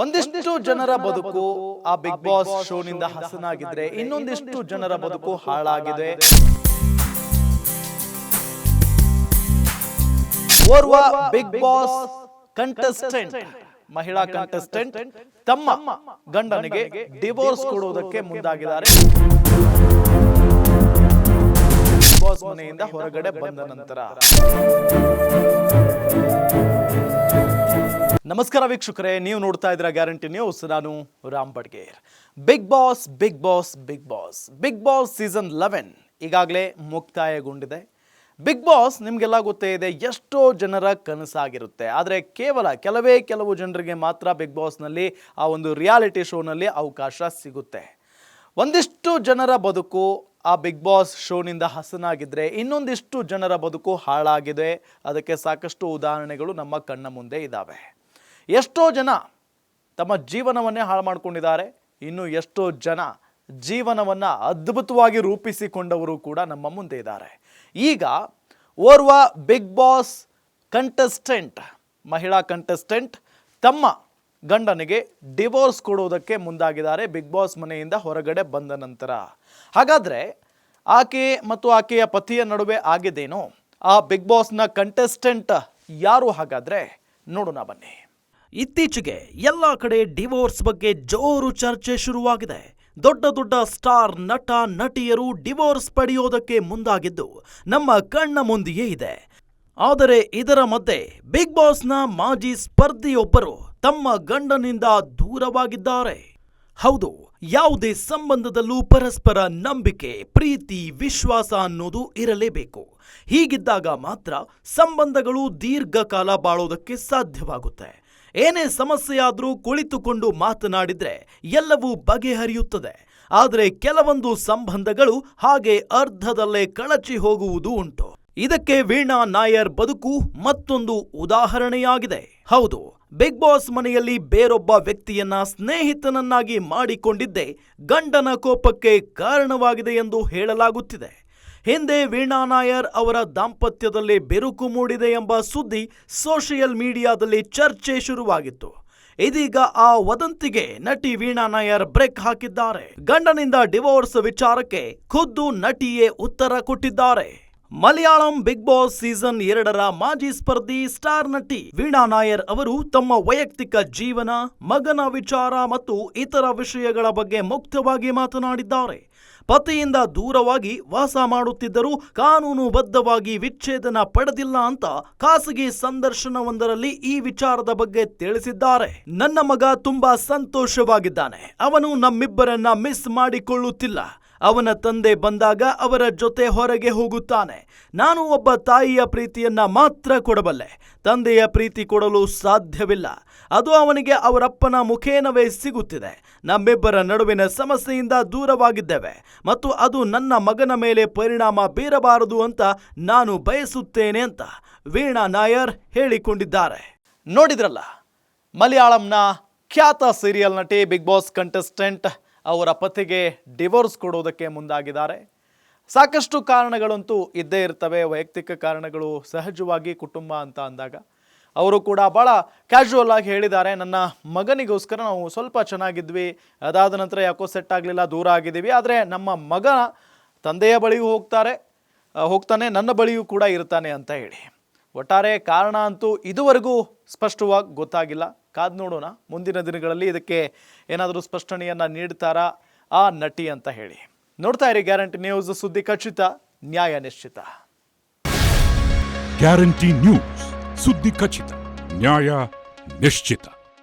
ಒಂದಿಷ್ಟು ಜನರ ಬದುಕು ಆ ಬಿಗ್ ಬಾಸ್ ಶೋನಿಂದ ಹಸನಾಗಿದ್ರೆ ಇನ್ನೊಂದಿಷ್ಟು ಜನರ ಬದುಕು ಹಾಳಾಗಿದೆ. ಓರ್ವ ಬಿಗ್ ಬಾಸ್ ಕಂಟೆಸ್ಟೆಂಟ್ ಮಹಿಳಾ ಕಂಟೆಸ್ಟೆಂಟ್ ತಮ್ಮ ಗಂಡನಿಗೆ ಡಿವೋರ್ಸ್ ಕೊಡುವುದಕ್ಕೆ ಮುಂದಾಗಿದ್ದಾರೆ. ಬಿಗ್ ಬಾಸ್ ಮನೆಯಿಂದ ಹೊರಗಡೆ ಬಂದ ನಂತರ. ನಮಸ್ಕಾರ ವೀಕ್ಷಕರೇ, ನೀವು ನೋಡ್ತಾ ಇದ್ದೀರಾ ಗ್ಯಾರಂಟಿ ನ್ಯೂಸ್. ನಾನು Ram Badiger. Bigg Boss Bigg Boss Bigg Boss Bigg Boss season eleven ಈಗಾಗಲೇ ಮುಕ್ತಾಯಗೊಂಡಿದೆ. ಬಿಗ್ ಬಾಸ್ ನಿಮಗೆಲ್ಲ ಗೊತ್ತೇ ಇದೆ, ಎಷ್ಟೋ ಜನರ ಕನಸಾಗಿರುತ್ತೆ. ಆದರೆ ಕೇವಲ ಕೆಲವೇ ಕೆಲವು ಜನರಿಗೆ ಮಾತ್ರ ಬಿಗ್ ಬಾಸ್ನಲ್ಲಿ ಆ ಒಂದು ರಿಯಾಲಿಟಿ ಶೋನಲ್ಲಿ ಅವಕಾಶ ಸಿಗುತ್ತೆ. ಒಂದಿಷ್ಟು ಜನರ ಬದುಕು ಆ ಬಿಗ್ ಬಾಸ್ ಶೋನಿಂದ ಹಸನಾಗಿದ್ದರೆ ಇನ್ನೊಂದಿಷ್ಟು ಜನರ ಬದುಕು ಹಾಳಾಗಿದೆ. ಅದಕ್ಕೆ ಸಾಕಷ್ಟು ಉದಾಹರಣೆಗಳು ನಮ್ಮ ಕಣ್ಣ ಮುಂದೆ ಇದ್ದಾವೆ ಎಷ್ಟೋ ಜನ ತಮ್ಮ ಜೀವನವನ್ನೇ ಹಾಳು ಮಾಡ್ಕೊಂಡಿದ್ದಾರೆ. ಇನ್ನು ಎಷ್ಟೋ ಜನ ಜೀವನವನ್ನು ಅದ್ಭುತವಾಗಿ ರೂಪಿಸಿಕೊಂಡವರು ಕೂಡ ನಮ್ಮ ಮುಂದೆ ಇದ್ದಾರೆ. ಈಗ ಓರ್ವ ಬಿಗ್ ಬಾಸ್ ಕಂಟೆಸ್ಟೆಂಟ್, ಮಹಿಳಾ ಕಂಟೆಸ್ಟೆಂಟ್ ತಮ್ಮ ಗಂಡನಿಗೆ ಡಿವೋರ್ಸ್ ಕೊಡುವುದಕ್ಕೆ ಮುಂದಾಗಿದ್ದಾರೆ. ಬಿಗ್ ಬಾಸ್ ಮನೆಯಿಂದ ಹೊರಗಡೆ ಬಂದ ನಂತರ. ಹಾಗಾದರೆ ಆಕೆ ಮತ್ತು ಆಕೆಯ ಪತಿಯ ನಡುವೆ ಆಗಿದ್ದೇನೋ? ಆ ಬಿಗ್ ಬಾಸ್ನ ಕಂಟೆಸ್ಟೆಂಟ್ ಯಾರು ಹಾಗಾದರೆ? ನೋಡೋಣ ಬನ್ನಿ. ಇತ್ತೀಚೆಗೆ ಎಲ್ಲ ಕಡೆ ಡಿವೋರ್ಸ್ ಬಗ್ಗೆ ಜೋರು ಚರ್ಚೆ ಶುರುವಾಗಿದೆ. ದೊಡ್ಡ ದೊಡ್ಡ ಸ್ಟಾರ್ ನಟ, ನಟಿಯರು ಡಿವೋರ್ಸ್ ಪಡೆಯೋದಕ್ಕೆ ಮುಂದಾಗಿದ್ದು ನಮ್ಮ ಕಣ್ಣ ಮುಂದೆಯೇ ಇದೆ. ಆದರೆ ಇದರ ಮಧ್ಯೆ ಬಿಗ್ ಬಾಸ್ನ ಮಾಜಿ ಸ್ಪರ್ಧಿಯೊಬ್ಬರು ತಮ್ಮ ಗಂಡನಿಂದ ದೂರವಾಗಿದ್ದಾರೆ. ಹೌದು, ಯಾವುದೇ ಸಂಬಂಧದಲ್ಲೂ ಪರಸ್ಪರ ನಂಬಿಕೆ, ಪ್ರೀತಿ, ವಿಶ್ವಾಸ ಅನ್ನೋದು ಇರಲೇಬೇಕು. ಹೀಗಿದ್ದಾಗ ಮಾತ್ರ ಸಂಬಂಧಗಳು ದೀರ್ಘಕಾಲ ಬಾಳೋದಕ್ಕೆ ಸಾಧ್ಯವಾಗುತ್ತೆ. ಏನೇ ಸಮಸ್ಯೆಯಾದರೂ ಕುಳಿತುಕೊಂಡು ಮಾತನಾಡಿದರೆ ಎಲ್ಲವೂ ಬಗೆಹರಿಯುತ್ತದೆ. ಆದರೆ ಕೆಲವೊಂದು ಸಂಬಂಧಗಳು ಹಾಗೆ ಅರ್ಧದಲ್ಲೇ ಕಳಚಿ ಹೋಗುವುದು ಉಂಟು. ಇದಕ್ಕೆ ವೀಣಾ ನಾಯರ್ ಬದುಕು ಮತ್ತೊಂದು ಉದಾಹರಣೆಯಾಗಿದೆ. ಹೌದು, ಬಿಗ್ ಬಾಸ್ ಮನೆಯಲ್ಲಿ ಬೇರೊಬ್ಬ ವ್ಯಕ್ತಿಯನ್ನ ಸ್ನೇಹಿತನನ್ನಾಗಿ ಮಾಡಿಕೊಂಡಿದ್ದೇ ಗಂಡನ ಕೋಪಕ್ಕೆ ಕಾರಣವಾಗಿದೆ ಎಂದು ಹೇಳಲಾಗುತ್ತಿದೆ. ಹಿಂದೆ ವೀಣಾ ನಾಯರ್ ಅವರ ದಾಂಪತ್ಯದಲ್ಲಿ ಬಿರುಕು ಮೂಡಿದೆ ಎಂಬ ಸುದ್ದಿ ಸೋಷಿಯಲ್ ಮೀಡಿಯಾದಲ್ಲಿ ಚರ್ಚೆ ಶುರುವಾಗಿತ್ತು. ಇದೀಗ ಆ ವದಂತಿಗೆ ನಟಿ ವೀಣಾ ನಾಯರ್ ಬ್ರೇಕ್ ಹಾಕಿದ್ದಾರೆ. ಗಂಡನಿಂದ ಡಿವೋರ್ಸ್ ವಿಚಾರಕ್ಕೆ ಖುದ್ದು ನಟಿಯೇ ಉತ್ತರ ಕೊಟ್ಟಿದ್ದಾರೆ. ಮಲಯಾಳಂ ಬಿಗ್ ಬಾಸ್ ಸೀಸನ್ ಎರಡರ ಮಾಜಿ ಸ್ಪರ್ಧಿ ಸ್ಟಾರ್ ನಟಿ ವೀಣಾ ನಾಯರ್ ಅವರು ತಮ್ಮ ವೈಯಕ್ತಿಕ ಜೀವನ, ಮಗನ ವಿಚಾರ ಮತ್ತು ಇತರ ವಿಷಯಗಳ ಬಗ್ಗೆ ಮುಕ್ತವಾಗಿ ಮಾತನಾಡಿದ್ದಾರೆ. ಪತಿಯಿಂದ ದೂರವಾಗಿ ವಾಸ ಮಾಡುತ್ತಿದ್ದರೂ ಕಾನೂನುಬದ್ಧವಾಗಿ ವಿಚ್ಛೇದನ ಪಡೆದಿಲ್ಲ ಅಂತ ಖಾಸಗಿ ಸಂದರ್ಶನವೊಂದರಲ್ಲಿ ಈ ವಿಚಾರದ ಬಗ್ಗೆ ತಿಳಿಸಿದ್ದಾರೆ. ನನ್ನ ಮಗ ತುಂಬಾ ಸಂತೋಷವಾಗಿದ್ದಾನೆ. ಅವನು ನಮ್ಮಿಬ್ಬರನ್ನ ಮಿಸ್ ಮಾಡಿಕೊಳ್ಳುತ್ತಿಲ್ಲ. ಅವನ ತಂದೆ ಬಂದಾಗ ಅವರ ಜೊತೆ ಹೊರಗೆ ಹೋಗುತ್ತಾನೆ. ನಾನು ಒಬ್ಬ ತಾಯಿಯ ಪ್ರೀತಿಯನ್ನ ಮಾತ್ರ ಕೊಡಬಲ್ಲೆ. ತಂದೆಯ ಪ್ರೀತಿ ಕೊಡಲು ಸಾಧ್ಯವಿಲ್ಲ. ಅದು ಅವನಿಗೆ ಅವರಪ್ಪನ ಮುಖೇನವೇ ಸಿಗುತ್ತಿದೆ. ನಮ್ಮಿಬ್ಬರ ನಡುವಿನ ಸಮಸ್ಯೆಯಿಂದ ದೂರವಾಗಿದ್ದೇವೆ. ಮತ್ತು ಅದು ನನ್ನ ಮಗನ ಮೇಲೆ ಪರಿಣಾಮ ಬೀರಬಾರದು ಅಂತ ನಾನು ಬಯಸುತ್ತೇನೆ ಅಂತ ವೀಣಾ ನಾಯರ್ ಹೇಳಿಕೊಂಡಿದ್ದಾರೆ. ನೋಡಿದ್ರಲ್ಲ, ಮಲಯಾಳಂನ ಖ್ಯಾತ ಸೀರಿಯಲ್ ನಟಿ ಬಿಗ್ ಬಾಸ್ ಕಂಟೆಸ್ಟೆಂಟ್ ಅವರ ಪತಿಗೆ ಡಿವೋರ್ಸ್ ಕೊಡೋದಕ್ಕೆ ಮುಂದಾಗಿದ್ದಾರೆ. ಸಾಕಷ್ಟು ಕಾರಣಗಳಂತೂ ಇದ್ದೇ ಇರ್ತವೆ. ವೈಯಕ್ತಿಕ ಕಾರಣಗಳು ಸಹಜವಾಗಿ ಕುಟುಂಬ ಅಂತ ಅಂದಾಗ. ಅವರು ಕೂಡ ಭಾಳ ಕ್ಯಾಶುವಲ್ ಆಗಿ ಹೇಳಿದ್ದಾರೆ. ನನ್ನ ಮಗನಿಗೋಸ್ಕರ ನಾವು ಸ್ವಲ್ಪ ಚೆನ್ನಾಗಿದ್ವಿ. ಅದಾದ ನಂತರ ಯಾಕೋ ಸೆಟ್ ಆಗಲಿಲ್ಲ, ದೂರ ಆಗಿದ್ದೀವಿ. ಆದರೆ ನಮ್ಮ ಮಗ ತಂದೆಯ ಬಳಿಯೂ ಹೋಗ್ತಾರೆ. ಹೋಗ್ತಾನೆ, ನನ್ನ ಬಳಿಯೂ ಕೂಡ ಇರ್ತಾನೆ ಅಂತ ಹೇಳಿ. ಒಟ್ಟಾರೆ ಕಾರಣ ಅಂತೂ ಇದುವರೆಗೂ ಸ್ಪಷ್ಟವಾಗಿ ಗೊತ್ತಾಗಿಲ್ಲ. ಕಾದ್ ನೋಡೋಣ. ಮುಂದಿನ ದಿನಗಳಲ್ಲಿ ಇದಕ್ಕೆ ಏನಾದರೂ ಸ್ಪಷ್ಟನೆಯನ್ನು ನೀಡ್ತಾರಾ? ಆ ನಟಿ ಅಂತ ಹೇಳಿ. ನೋಡ್ತಾ ಇರಿ ಗ್ಯಾರಂಟಿ ನ್ಯೂಸ್ ಸುದ್ದಿ ಖಚಿತ, ನ್ಯಾಯ ನಿಶ್ಚಿತ. ಗ್ಯಾರಂಟಿ ನ್ಯೂಸ್ ಸುದ್ದಿ ಖಚಿತ, ನ್ಯಾಯ ನಿಶ್ಚಿತ.